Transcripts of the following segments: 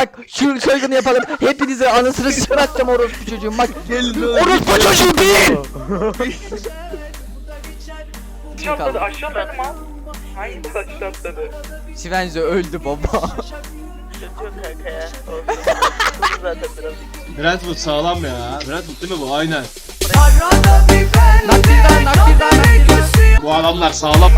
Bak şu soygunu yapalım. Hepinize anasını sıçratacağım orospu çocuğum. Bak. Orospu çocuğu değil. Aşağı atladı aşağı atladı mı? Hangi aşağı atladı? Svenzo öldü baba. Kötü yok kanka ya. Olsun. zaten biraz. Brentford sağlam ya. Brentford değil mi bu? Aynen. Nakdirden nakdirden nakdirden. Bu adamlar sağlam.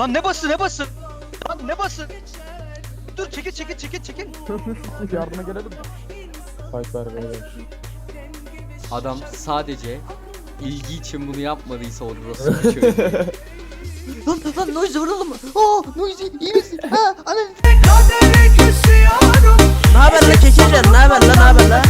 Lan ne bası ne bası? Lan ne bası? Dur çekil çekil çekil çekil. Adam sadece ilgi için bunu yapmadıysa o orospu çocuğu. lan lan Noise vuralım mı? Aa Noise iyi misin? Ha anam. Ne haber lan Kekecan? Ne haber lan? Ne haber lan?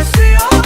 I see all